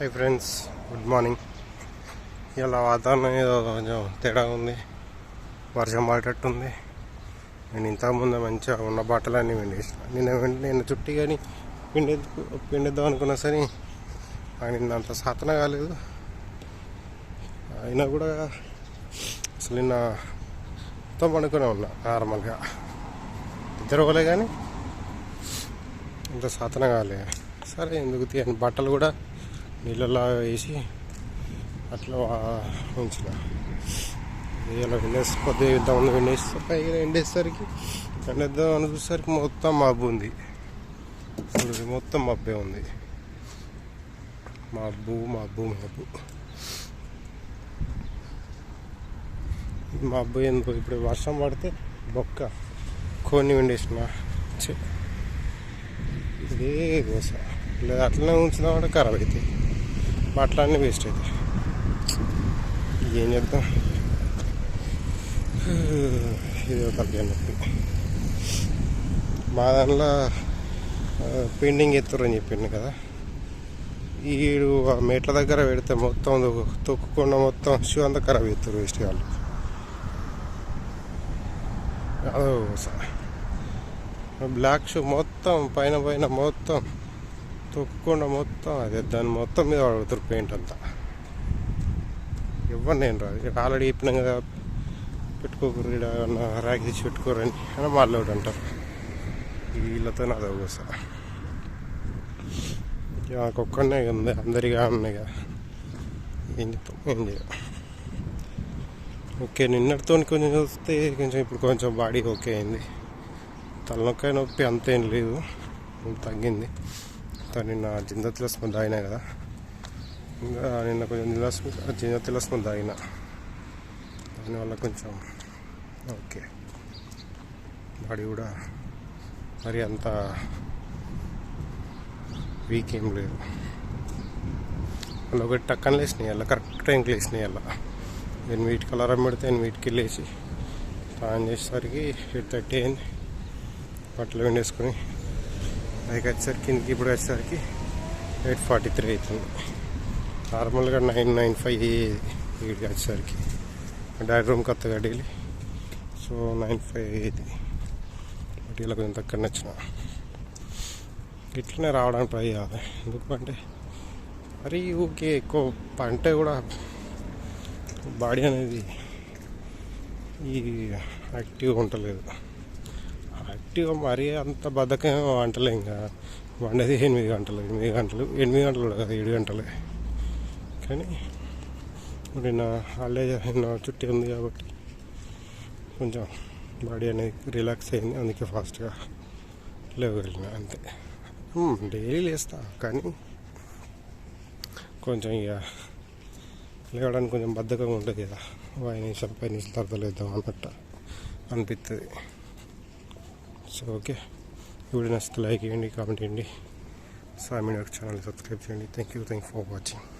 Hi friends good morning. ఇలా వాతావరణం ఏదో కొంచెం తేడా ఉంది వర్షం పడేటట్టుంది. నేను ఇంతకుముందు మంచిగా ఉన్న బట్టలన్నీ పిండేసిన. నిన్న వెంట- నిన్న చుట్టి కానీ పిండేందుకు పిండేద్దాం అనుకున్నా సరే ఆయన అంత సాధన కాలేదు. అయినా కూడా అసలు నిన్న మొత్తం పడుకునే ఉన్నా నార్మల్గా. ఇద్దరు పోలే కానీ ఇంత సాధన కాలే. సరే ఎందుకు తీయని బట్టలు కూడా నీళ్ళలా వేసి అట్లా ఉంచిన ఇలా విండేసి కొద్దిగా ఇంతమంది వినేస్తే పైగా ఎండేసరికి ఎండేద్దాం అనిపించేసరికి మొత్తం మబ్బు ఉంది. మొత్తం మబ్బే ఉంది. మబ్బు మబ్బు మబ్బు. మబ్బు ఎందుకు? ఇప్పుడు వర్షం పడితే బొక్క కొన్ని వండేసిన ఇదే దోశ. లేదా అట్లనే ఉంచినా కూడా ఖరాబ్ అవుతాయి బట్టలన్నీ వేస్ట్ అవుతాయి ఏం చేద్దాం? ఇది ఒక నొప్పి మా దాంట్లో పెండింగ్ ఎత్తురని చెప్పిండు కదా. ఈడు ఆ మెట్ల దగ్గర పెడితే మొత్తం తొక్కుకుండా మొత్తం షూ అంతా ఖరాబ్ చేస్తారు వేస్ట్ వాళ్ళు. అదో బ్లాక్ షూ మొత్తం పైన పైన మొత్తం తొక్కకుండా మొత్తం అదే దాన్ని మొత్తం మీద పడుగుతారు పెయింట్ అంతా. ఇవ్వను నేను రాదు. ఇక్కడ ఆల్రెడీ చెప్పినాం కదా పెట్టుకోకూరు ఇక్కడ ర్యాక్ తీసి పెట్టుకోరని అని వాళ్ళు ఒకటి అంటారు. వీళ్ళతో నాది అవస నాకు ఒక్కడనే ఉంది. అందరిగా ఉన్నాయి ఏం చెప్తాం? ఏం చేయం ఓకే నిన్నటితో కొంచెం చూస్తే కొంచెం ఇప్పుడు కొంచెం బాడీ ఓకే అయింది. తలనొక్కాయ నొప్పి అంతేం లేదు. తగ్గింది. కానీ నిన్న జిందతిలస్మ తాగినా కదా? ఇంకా నిన్న కొంచెం జిల్లాస్మ జిందతిలస్మ తాగిన దానివల్ల కొంచెం ఓకే. బాడీ కూడా మరి అంత వీక్ ఏం లేదు. మళ్ళీ ఒకటి టక్కన లేచినాయి అలా కరెక్ట్ టైంకి లేచినాయి అలా. ఎనిమిదికి అలారం పెడితే వీటికి లేచి స్నానం చేసేసరికి ఎయిట్ థర్టీ అయింది. బట్టలు వెండేసుకొని పైకి వచ్చేసరికి కిందకి ఇప్పుడు వచ్చేసరికి ఎయిట్ ఫార్టీ త్రీ అవుతుంది. నార్మల్గా నైన్ నైన్ ఫైవ్ వీడికి వచ్చేసరికి. డాడీ రూమ్ కొత్తగా డైలీ. సో నైన్ ఫైవ్ అయ్యేది. బట్ ఇలా కొంచెం తక్కువ నచ్చిన. ఇట్లనే రావడానికి ట్రై చేయాలి. ఎందుకంటే మరి ఊకే ఎక్కువ పంట కూడా బాడీ అనేది ఈ యాక్టివ్గా ఉండలేదు. యాక్టివ్గా మరీ అంత బద్ధకం వంటలే ఇంకా. వండేది ఎనిమిది గంటలు ఎనిమిది గంటలు ఎనిమిది గంటలు కూడా కాదు ఏడు గంటలే. కానీ నిన్న హాలిడే నిన్న చుట్టి ఉంది కాబట్టి కొంచెం బాడీ అనేది రిలాక్స్ అయింది అందుకే ఫాస్ట్గా లేవగలిగిన అంతే. డైలీ లేస్తా కానీ కొంచెం ఇక లేవడానికి కొంచెం బద్ధకంగా ఉంటుంది కదా. ఓ ఐదు నిమిషాలు పది నిమిషాల తర్వాత లేద్దాం అన్నట్టు అనిపిస్తుంది సో ఓకే వీడియో నచ్చితే లైక్ చేయండి కామెంట్ చేయండి సామి ఛానల్ సబ్స్క్రైబ్ చేయండి thank you thank for watching